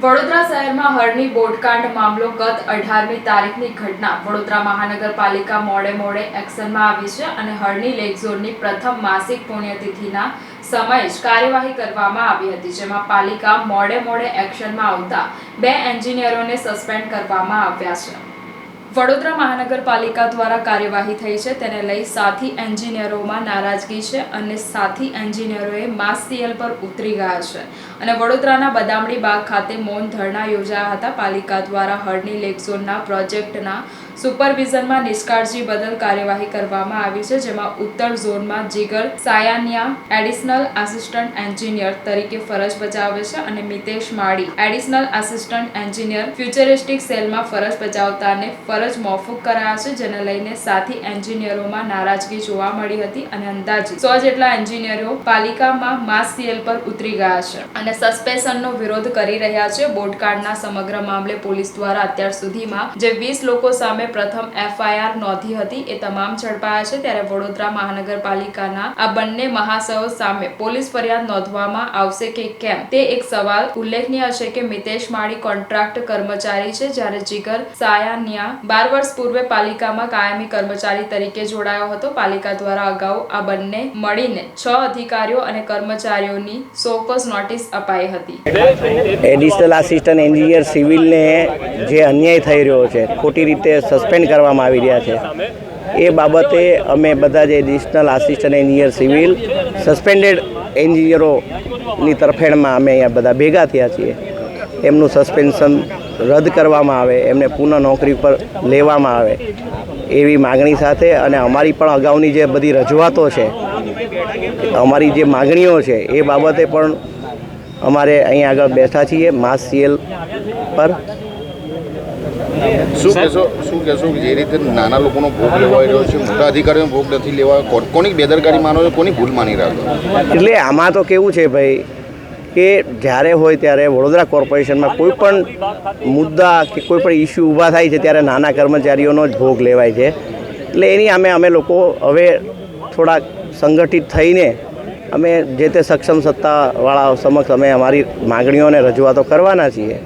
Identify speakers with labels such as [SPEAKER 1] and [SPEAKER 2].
[SPEAKER 1] વડોદરા શહેરમાં હરની બોટકાંડ મામલો ગત અઢારમી તારીખની ઘટના. વડોદરા મહાનગરપાલિકા મોડે મોડે એક્શનમાં આવી છે અને હરની લેક ઝોનની પ્રથમ માસિક પુણ્યતિથિના સમયે જ કાર્યવાહી કરવામાં આવી હતી, જેમાં પાલિકા મોડે મોડે એક્શનમાં આવતા બે એન્જિનિયરોને સસ્પેન્ડ કરવામાં આવ્યા છે. વડોદરા મહાનગરપાલિકા દ્વારા કાર્યવાહી થઈ છે. તેને લઈ સાથી એન્જિનિયરોમાં નારાજગી છે અને સાથી એન્જિનિયરોએ માસ સીએલ પર ઉતરી ગયા છે. અને વડોદરાના બદામડી બાગ ખાતે મૌન ધરણા યોજાયા હતા. પાલિકા દ્વારા હળની લેક ઝોનના પ્રોજેક્ટના સુપરવિઝનમાં નિષ્કાળજી બદલ કાર્યવાહી કરવામાં આવી છે, જેમાં ઉત્તર ઝોનમાં Jigar Sayaniya, additional assistant engineer તરીકે ફરજ બજાવે છે અને Mitesh Mali, additional assistant engineer futuristic સેલમાં ફરજ બજાવતાને ફરજ મોકૂફ કરાયા છે, જેને લઈને સાથી એન્જિનિયરોમાં નારાજગી જોવા મળી હતી અને અંદાજે સો જેટલા એન્જિનિયરો પાલિકામાં માસ સીએલ પર ઉતરી ગયા છે અને સસ્પેન્શનનો વિરોધ કરી રહ્યા છે. બોટકાંડના સમગ્ર મામલે પોલીસ દ્વારા અત્યાર સુધીમાં જે વીસ લોકો સામે પ્રથમ એફઆઈઆર નોંધી હતી એ તમામ ઝડપાયા છે, ત્યારે વડોદરા મહાનગરપાલિકાના આ બંને મહાસયો સામે પોલીસ ફરિયાદ નોંધવામાં આવશે કે કેમ? તે એક સવાલ ઉલ્લેખનીય છે કે મિતેશ માળી કોન્ટ્રાક્ટ કર્મચારી છે, જ્યારે જીગર સાયાનિયા બાર વર્ષ પૂર્વે પાલિકામાં કાયમી કર્મચારી તરીકે જોડાયો હતો. પાલિકા દ્વારા અગાઉ આ બંને મળીને છ અધિકારીઓ અને કર્મચારીઓની સોકોસ નોટિસ અપાઈ હતી.
[SPEAKER 2] એડિશનલ આસિસ્ટન્ટ એન્જિનિયર સિવિલને જે અન્યાય થઈ રહ્યો છે, ખોટી રીતે સસ્પેન્ડ કરવામાં આવી રહ્યા છે. એ બાબતે અમે બધા જે additional assistant engineer civil suspended એન્જિનિયરોની તરફેણમાં અમે અહીંયા બધા ભેગા થયા છીએ. એમનું સસ્પેન્શન રદ કરવામાં આવે, એમને પુનઃ નોકરી પર લેવામાં આવે એવી માગણી સાથે અને અમારી પણ અગાઉની જે બધી રજૂઆતો છે, અમારી જે માગણીઓ છે, એ બાબતે પણ અમારે અહીંયા આગળ બેઠા છીએ. માસ સીએલ પર
[SPEAKER 3] શું કહેશો? શું કહેશો જે રીતે નાના લોકોનો ભોગ લેવાઈ રહ્યો છે, મોટા અધિકારીઓનો ભોગ નથી લેવા કો- કોની બેદરકારી માનો છો, કોની ભૂલ માની રહ્યા
[SPEAKER 2] એટલે આમાં તો કેવું છે ભાઈ કે જ્યારે હોય ત્યારે વડોદરા કોર્પોરેશનમાં કોઈ પણ મુદ્દા કે કોઈ પણ ઇસ્યુ ઊભા થાય છે, ત્યારે નાના કર્મચારીઓનો જ ભોગ લેવાય છે. એટલે એની અમે અમે લોકો હવે થોડાક સંગઠિત થઈને અમે જે તે સક્ષમ સત્તાવાળા સમક્ષ અમે અમારી માગણીઓને રજૂઆતો કરવાના છીએ.